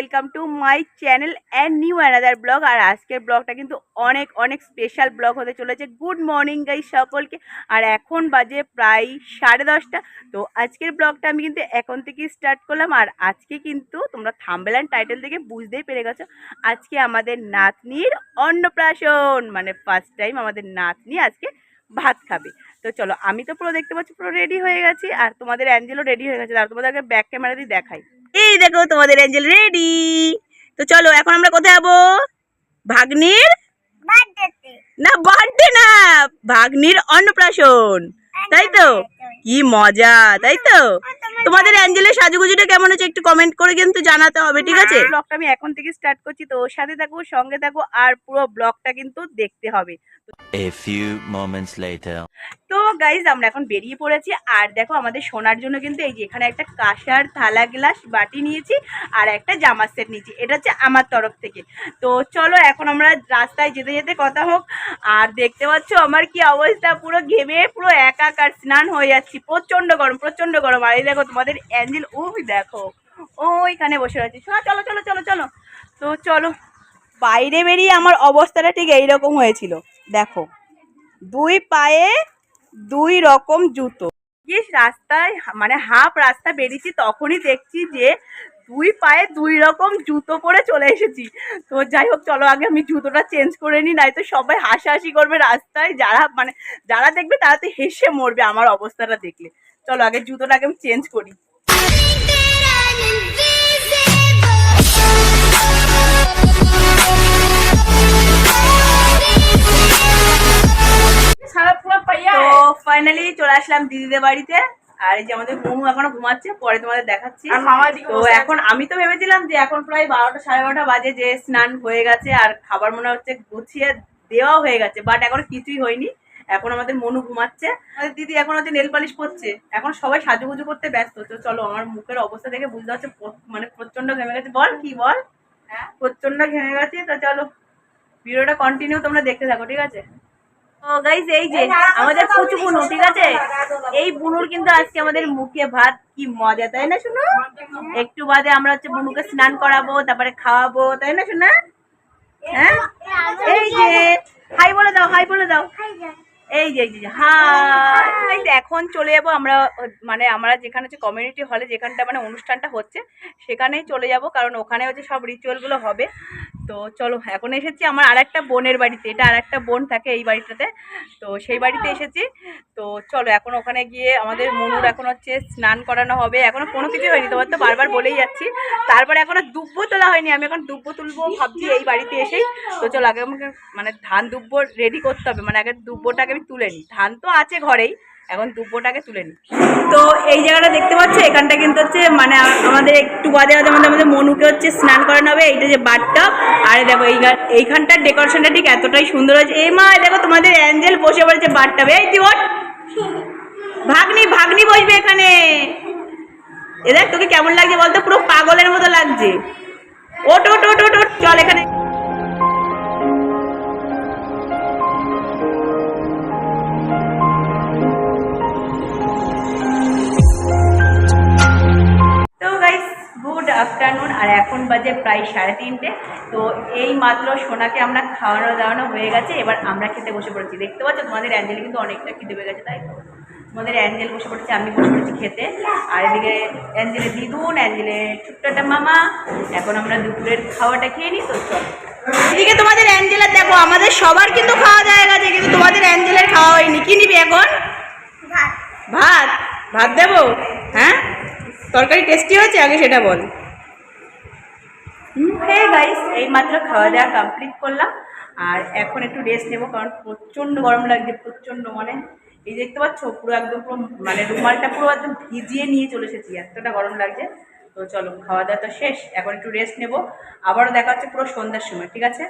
Welcome to my channel and new another vlog আর আজকের ব্লগটা কিন্তু অনেক অনেক স্পেশাল ব্লগ হতে চলেছে। গুড মর্নিং গাই সকলকে। আর এখন বাজে প্রায় সাড়ে দশটা। তো আজকের ব্লগটা আমি কিন্তু এখন থেকেই স্টার্ট করলাম। আর আজকে কিন্তু তোমরা থাম্বেল অ্যান্ড টাইটেল থেকে বুঝতেই পেরে গেছো। আজকে আমাদের নাতনির অন্নপ্রাশন। মানে ফার্স্ট টাইম আমাদের নাতনি আজকে ভাত খাবে। তো চলো আমি তো পুরো দেখতে পাচ্ছি পুরো রেডি হয়ে গেছি আর তোমাদের অ্যাঞ্জেলও রেডি হয়ে গেছে। আর তোমাদেরকে ব্যাক ক্যামেরা দিয়ে দেখাই। এই দেখো তোমাদের অ্যাঞ্জেল রেডি তো চলো এখন আমরা কোথায় যাব? ভাগ্নির? না বার্থডে না ভাগ্নির অন্নপ্রাশন। তাই তো? কি মজা তাই তো? তোমাদের অ্যাঞ্জেলের সাজুগুজুটা কেমন হচ্ছে একটু কমেন্ট করে কিন্তু জানাতে হবে ঠিক আছে? ব্লগটা আমি এখন থেকে স্টার্ট করছি তো ওর সাথে থাকো সঙ্গে থাকো আর পুরো ব্লগটা কিন্তু দেখতে হবে। A few moments later. Guys আমরা এখন বেরিয়ে পড়েছি। আর দেখো, আমাদের শোনার জন্য কিন্তু এই যে এখানে একটা কাঁসার থালা গ্লাস, বাটি নিয়েছি আর একটা জামার সেট নিয়েছি। এটা হচ্ছে আমার তরফ থেকে। তো চলো, এখন আমরা রাস্তায় যেতে যেতে কথা হোক। আর দেখতে পাচ্ছ আমার কি অবস্থা? পুরো ঘেমে, পুরো একাকার, স্নান হয়ে যাচ্ছি। প্রচণ্ড গরম প্রচণ্ড গরম। আর এই দেখো, তোমাদের অ্যাঞ্জেল ওই দেখো। ওইখানে বসে রয়েছে। চলো চলো চলো চলো। তো চলো, বাইরে বেরিয়ে আমার অবস্থাটা ঠিক এইরকম হয়েছিল। দেখো, দুই পায়ে দুই রকম জুতো। গিয়ে রাস্তায় মানে হাফ রাস্তা বেরিয়েছি, তখনই দেখছি যে দুই পায়ে দুই রকম জুতো পরে চলে এসেছি। তো যাই হোক, চলো আগে আমি জুতোটা চেঞ্জ করে নিই নাই তো সবাই হাসাহাসি করবে রাস্তায়। যারা মানে যারা দেখবে তারা তো হেসে মরবে আমার অবস্থাটা দেখলে। চলো আগে জুতোটাকে আমি চেঞ্জ করি। ফাইনালি চলে আসলাম দিদিদের বাড়িতে। আর এই যে আমাদের মনু এখনও ঘুমাচ্ছে পরে তোমাদের দেখাচ্ছি। তো এখন আমি তো ভেবেছিলাম যে এখন প্রায় বারোটা সাড়ে বারোটা বাজে যে স্নান হয়ে গেছে আর খাবার মনে হচ্ছে গুছিয়ে দেওয়া হয়ে গেছে বাট এখন কিছুই হয়নি। এখন আমাদের মনু ঘুমাচ্ছে। আমাদের দিদি এখন হচ্ছে নেল পালিশ করছে এখন সবাই সাজুগুজু করতে ব্যস্ত তো চলো আমার মুখের অবস্থা দেখে বুঝতে পারছ মানে প্রচণ্ড ঘেমে গেছে। বল কি বল? হ্যাঁ? প্রচণ্ড ঘেমে গেছে তো চলো। ভিডিওটা কন্টিনিউ তোমরা দেখতে থাকো ঠিক আছে? গাইজ এই যে আমাদের কুচু বুনু ঠিক আছে? এই বুনুর কিন্তু আজকে আমাদের মুখে ভাত কি মজা তাই না শোনো? একটু বাদে আমরা হচ্ছে বুনুকে স্নান করাবো তারপরে খাওয়াবো তাই না শোনা? হ্যাঁ? এই যে হাই বলে দাও হাই বলে দাও। এই যে হাই এখন চলে যাব আমরা মানে আমরা যেখানে হচ্ছে কমিউনিটি হলে যেখানটা মানে অনুষ্ঠানটা হচ্ছে সেখানেই চলে যাব কারণ ওখানে হচ্ছে সব রিচুয়ালগুলো হবে। তো চলো এখন এসেছি আমার আর একটা বোনের বাড়িতে এটা আর একটা বোন থাকে এই বাড়িটাতে। তো সেই বাড়িতে এসেছি। তো চলো এখন ওখানে গিয়ে আমাদের মনুর এখন হচ্ছে স্নান করানো হবে। এখনও কোনো কিছু হয়নি তোমার তো বারবার বলেই যাচ্ছি। তারপরে এখনও দুব্ব তোলা হয়নি আমি এখন দুব্ব তুলবো ভাবছি এই বাড়িতে এসেই। তো চলো আগে আমাকে মানে ধান দুব্ব রেডি করতে হবে মানে আগে দুব্বটাকে আমি তুলে নিই। ধান তো আছে ঘরেই, এখন দুব্বটাকে তুলে নিই। তো এই জায়গাটা দেখতে পাচ্ছ? এখানটা কিন্তু হচ্ছে মানে আমাদের একটু বাদে বাদে আমাদের আমাদের মনুকে হচ্ছে স্নান করানো হবে, এইটা যে বাটটা। আর দেখো, এই এইখানটার ডেকোরেশনটা ঠিক এতটাই সুন্দর হয়েছে। এই মা দেখো, তোমাদের অ্যাঞ্জেল বসে পড়েছে বাটটা এই দিবট ভাগ্নি ভাগ্নি বসবে এখানে। এ দেখ, তোকে কেমন লাগছে বলতো? পুরো পাগলের মতো লাগছে। ওট ওট ওট ওট চল এখানে। আর এখন বাজে প্রায় সাড়ে তিনটে। তো এই মাত্র সোনাকে আমরা খাওয়ানো দাওয়ানো হয়ে গেছে। এবার আমরা খেতে বসে পড়েছি। দেখতে পাচ্ছ তোমাদের অ্যাঞ্জেল কিন্তু অনেকটা খিদে পেয়ে গেছে তাই তো? তোমাদের অ্যাঞ্জেল বসে পড়েছে আমি বসে পড়েছি খেতে। আর এদিকে অ্যাঞ্জেলের দিদুন অ্যাঞ্জেলের ছোট্ট একটা মামা। এখন আমরা দুপুরের খাওয়াটা খেয়ে নিই তো চল। এদিকে তোমাদের অ্যাঞ্জেলের দেখো আমাদের সবার কিন্তু খাওয়া দাওয়া গেছে কিন্তু তোমাদের অ্যাঞ্জেলের খাওয়া হয়নি। কি নিবি এখন? ভাত। ভাত। দেবো? হ্যাঁ? তরকারি টেস্টি হয়েছে? আগে সেটা বল। হ্যাঁ গাইস এই মাত্র খাওয়া দাওয়া কমপ্লিট করলাম। আর এখন একটু রেস্ট নেব, কারণ প্রচণ্ড গরম লাগছে, প্রচণ্ড মানে। এই দেখতে পাচ্ছ, পুরো একদম পুরো মানে রুমালটা পুরো একদম ভিজিয়ে নিয়ে চলে এসেছি, এতটা গরম লাগছে। তো চলো খাওয়া দাওয়া তো শেষ, এখন একটু রেস্ট নেব। আবারও দেখা হচ্ছে পুরো সন্ধ্যার সময়, ঠিক আছে?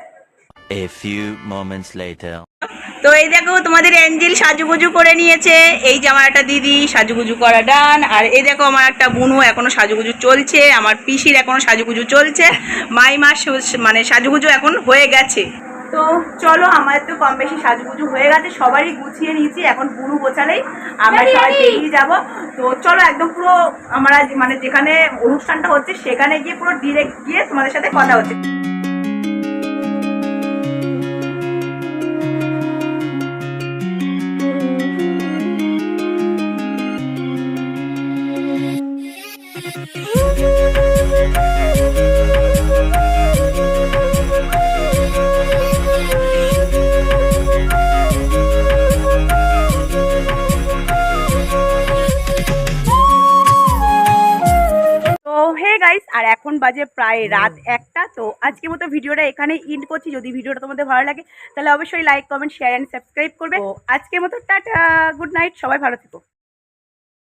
A few moments later. তো এই দেখো তোমাদের অ্যাঞ্জেল সাজুগুজু করে নিয়েছে। এই যে আমার একটা দিদি সাজুগুজু করা ডান আর এই দেখো আমার একটা বুনু এখনও সাজুগুজু চলছে আমার পিসির এখনও সাজুগুজু চলছে মাই মাস মানে সাজুগুজু এখন হয়ে গেছে। তো চলো আমাদের তো কম বেশি সাজুগুজু হয়ে গেছে সবারই গুছিয়ে নিয়েছি এখন পুরু গোছালেই আমরা সবাই বেরিয়ে যাব। তো চলো একদম পুরো আমরা মানে যেখানে অনুষ্ঠানটা হচ্ছে সেখানে গিয়ে পুরো ডিরেক্ট গিয়ে তোমাদের সাথে কথা হচ্ছে। আর এখন বাজে প্রায় রাত একটা তো আজকে মতো ভিডিওটা এখানে ইন্ড করছি। যদি ভিডিওটা তোমাদের ভালো লাগে তাহলে অবশ্যই like comment share and subscribe করবে। আজকে আজকের মতো টাটা গুড নাইট সবাই ভালো থেকো।